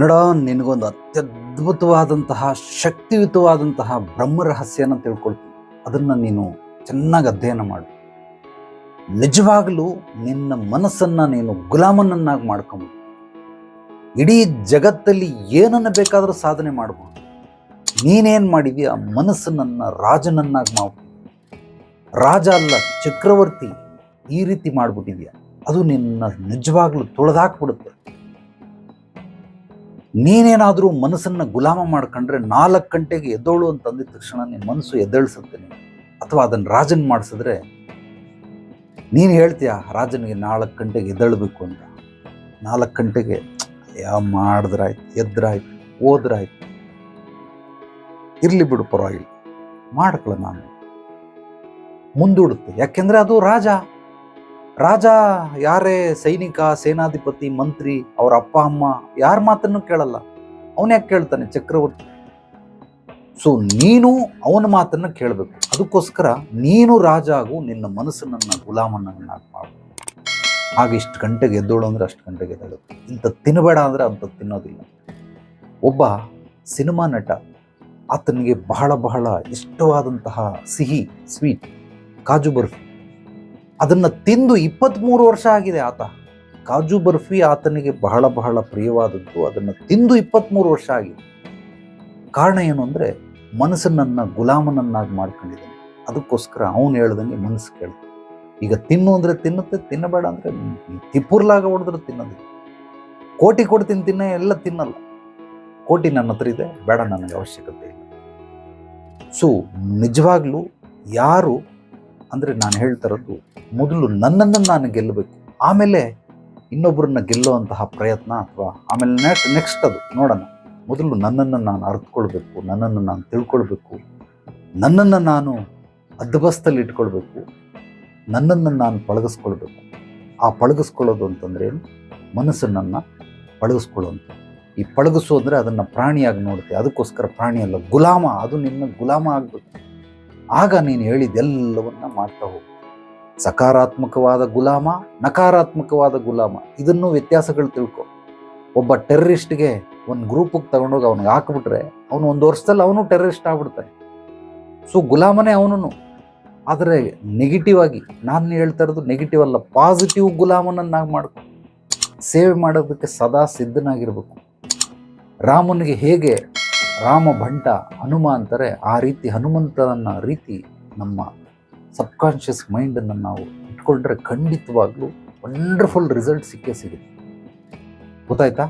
ನೋಡ, ನಿನಗೊಂದು ಅತ್ಯದ್ಭುತವಾದಂತಹ, ಶಕ್ತಿಯುತವಾದಂತಹ ಬ್ರಹ್ಮ ರಹಸ್ಯನ ತಿಳ್ಕೊಳ್ತೀನಿ. ಅದನ್ನು ನೀನು ಚೆನ್ನಾಗಿ ಅಧ್ಯಯನ ಮಾಡು. ನಿಜವಾಗಲೂ ನಿನ್ನ ಮನಸ್ಸನ್ನು ನೀನು ಗುಲಾಮನನ್ನಾಗಿ ಮಾಡ್ಕೊಂಬೋದು ಇಡೀ ಜಗತ್ತಲ್ಲಿ ಏನನ್ನು ಬೇಕಾದರೂ ಸಾಧನೆ ಮಾಡ್ಬೋದು. ನೀನೇನ್ ಆ ಮನಸ್ಸನ್ನು ರಾಜನನ್ನಾಗಿ ಮಾಡ್ಬೋದು ರಾಜ ಅಲ್ಲ, ಚಕ್ರವರ್ತಿ ಈ ರೀತಿ ಮಾಡ್ಬಿಟ್ಟಿದ್ಯಾ? ಅದು ನಿನ್ನ ನಿಜವಾಗ್ಲೂ ತುಳಿದಾಕ್ಬಿಡುತ್ತೆ. ನೀನೇನಾದರೂ ಮನಸ್ಸನ್ನು ಗುಲಾಮ ಮಾಡ್ಕೊಂಡ್ರೆ ನಾಲ್ಕು ಗಂಟೆಗೆ ಎದ್ದೋಳು ಅಂತ ಅಂದಿದ ತಕ್ಷಣ ನಿನ್ನ ಮನಸ್ಸು ಎದ್ದೇಳಿಸುತ್ತೆ ನೀನು ಅಥವಾ ಅದನ್ನು ರಾಜನ್ ಮಾಡಿಸಿದ್ರೆ ನೀನು ಹೇಳ್ತೀಯ, ರಾಜನಿಗೆ ನಾಲ್ಕು ಗಂಟೆಗೆ ಎದ್ದೇಳಬೇಕು ಅಂತ. ನಾಲ್ಕು ಗಂಟೆಗೆ ಯಾವ ಮಾಡಿದ್ರಾಯ್ತು, ಎದ್ರಾಯ್ತು ಓದ್ರಾಯ್ತು ಇರಲಿ ಬಿಡು ಪರವಾಗಿಲ್ಲ ಮಾಡ್ಕೊಳ್ಳ ನಾನು. ಮುಂದೂಡುತ್ತೆ. ಯಾಕೆಂದರೆ ಅದು ರಾಜ. ರಾಜ, ಯಾರೇ ಸೈನಿಕ, ಸೇನಾಧಿಪತಿ, ಮಂತ್ರಿ, ಅವರ ಅಪ್ಪ, ಅಮ್ಮ, ಯಾರ ಮಾತನ್ನು ಕೇಳಲ್ಲ. ಅವನ್ ಯಾಕೆ ಕೇಳ್ತಾನೆ? ಚಕ್ರವರ್ತಿ. ಸೊ ನೀನು ಅವನ ಮಾತನ್ನು ಕೇಳಬೇಕು. ಅದಕ್ಕೋಸ್ಕರ ನೀನು ರಾಜ ಆಗು, ನಿನ್ನ ಮನಸ್ಸನ್ನ ಗುಲಾಮನನ್ನಾಗಿ ಮಾಡು. ಆಗ ಇಷ್ಟು ಗಂಟೆಗೆ ಎದ್ದೋಳು ಅಂದ್ರೆ ಅಷ್ಟು ಗಂಟೆಗೆ ಎದ್ದೇಳು. ಇಂಥ ತಿನ್ನಬೇಡ ಅಂದ್ರೆ ಅಂತ ತಿನ್ನೋದಿಲ್ಲ. ಒಬ್ಬ ಸಿನಿಮಾ ನಟ, ಆತನಿಗೆ ಬಹಳ ಬಹಳ ಇಷ್ಟವಾದಂತಹ ಸಿಹಿ, ಸ್ವೀಟ್, ಕಾಜು ಬರ್ಫಿ. ಅದನ್ನು ತಿಂದು ಇಪ್ಪತ್ತ್ಮೂರು ವರ್ಷ ಆಗಿದೆ ಆತ. ಕಾಜು ಬರ್ಫಿ ಆತನಿಗೆ ಬಹಳ ಬಹಳ ಪ್ರಿಯವಾದದ್ದು. ಅದನ್ನು ತಿಂದು ಇಪ್ಪತ್ತ್ಮೂರು ವರ್ಷ ಆಗಿದೆ. ಕಾರಣ ಏನು ಅಂದರೆ ಮನಸ್ಸನ್ನ ಗುಲಾಮನನ್ನಾಗಿ ಮಾಡ್ಕೊಂಡಿದ್ದಾನೆ. ಅದಕ್ಕೋಸ್ಕರ ಅವನು ಹೇಳ್ದಂಗೆ ಮನಸ್ಸು ಕೇಳ್ತಾನೆ ಈಗ ತಿನ್ನು ಅಂದರೆ ತಿನ್ನುತ್ತೆ, ತಿನ್ನಬೇಡ ಅಂದರೆ ತಿಪ್ಪುರ್ಲಾಗ ಹೊಡೆದ್ರೆ ತಿನ್ನೋದು ಕೋಟಿ ಕೊಡ್ತೀನಿ ತಿನ್ನ, ಎಲ್ಲ ತಿನ್ನಲ್ಲ. ಕೋಟಿ ನನ್ನ ಹತ್ರ ಇದೆ, ಬೇಡ, ನನಗೆ ಅವಶ್ಯಕತೆ ಇಲ್ಲ. ಸೊ ನಿಜವಾಗ್ಲೂ ಯಾರು ಅಂದರೆ ನಾನು ಹೇಳ್ತಿರೋದು ಮೊದಲು ನನ್ನನ್ನು ನಾನು ಗೆಲ್ಲಬೇಕು. ಆಮೇಲೆ ಇನ್ನೊಬ್ಬರನ್ನ ಗೆಲ್ಲುವಂತಹ ಪ್ರಯತ್ನ ಅಥವಾ ಆಮೇಲೆ ನೆಕ್ಸ್ಟ್ ನೆಕ್ಸ್ಟ್ ಅದು ನೋಡೋಣ. ಮೊದಲು ನನ್ನನ್ನು ನಾನು ಅರ್ಥಕೊಳ್ಬೇಕು ನನ್ನನ್ನು ನಾನು ತಿಳ್ಕೊಳ್ಬೇಕು, ನನ್ನನ್ನು ನಾನು ಅದ್ದಬಸ್ತಲ್ಲಿ ಇಟ್ಕೊಳ್ಬೇಕು, ನನ್ನನ್ನು ನಾನು ಪಳಗಿಸ್ಕೊಳ್ಬೇಕು. ಆ ಪಳಗಿಸ್ಕೊಳ್ಳೋದು ಅಂತಂದ್ರೆ ಏನು ಮನಸ್ಸನ್ನು ಪಳಗಿಸ್ಕೊಳ್ಳೋದು ಈ ಪಳಗಿಸು ಅಂದರೆ ಅದನ್ನು ಪ್ರಾಣಿಯಾಗಿ ನೋಡುತ್ತೆ, ಅದಕ್ಕೋಸ್ಕರ ಪ್ರಾಣಿ ಅಲ್ಲ ಗುಲಾಮ, ಅದು ನಿನ್ನ ಗುಲಾಮ ಆಗಬೇಕು. ಆಗ ನೀನು ಹೇಳಿದೆಲ್ಲವನ್ನ ಮಾಡ್ತಾ ಹೋಗು. ಸಕಾರಾತ್ಮಕವಾದ ಗುಲಾಮ, ನಕಾರಾತ್ಮಕವಾದ ಗುಲಾಮ, ಇದನ್ನು ವ್ಯತ್ಯಾಸಗಳು ತಿಳ್ಕೊ. ಒಬ್ಬ ಟೆರ್ರಿಸ್ಟ್ಗೆ ಒಂದು ಗ್ರೂಪಿಗೆ ತಗೊಂಡೋಗಿ ಅವ್ನಿಗೆ ಹಾಕ್ಬಿಟ್ರೆ, ಅವನು ಒಂದು ವರ್ಷದಲ್ಲಿ ಅವನು ಟೆರರಿಸ್ಟ್ ಆಗ್ಬಿಡ್ತಾನೆ. ಸೊ ಗುಲಾಮನೇ ಅವನು ಆದರೆ ನೆಗೆಟಿವ್ ಆಗಿ, ನಾನು ಹೇಳ್ತಾ ಇರೋದು ನೆಗೆಟಿವ್ ಅಲ್ಲ ಪಾಸಿಟಿವ್ ಗುಲಾಮನನ್ನಾಗಿ ಮಾಡ್ಕೊ. ಸೇವೆ ಮಾಡೋದಕ್ಕೆ ಸದಾ ಸಿದ್ಧನಾಗಿರ್ಬೇಕು. ರಾಮನಿಗೆ ಹೇಗೆ ರಾಮ ಭಂಟ ಹನುಮ ಅಂತಾರೆ ಆ ರೀತಿ ಹನುಮಂತನ ರೀತಿ ನಮ್ಮ ಸಬ್ಕಾನ್ಷಿಯಸ್ ಮೈಂಡನ್ನು ನಾವು ಇಟ್ಕೊಂಡ್ರೆ ಖಂಡಿತವಾಗ್ಲೂ ವಂಡರ್ಫುಲ್ ರಿಸಲ್ಟ್ ಸಿಕ್ಕೇ ಸಿಗುತ್ತೆ. ಗೊತ್ತಾಯ್ತಾ?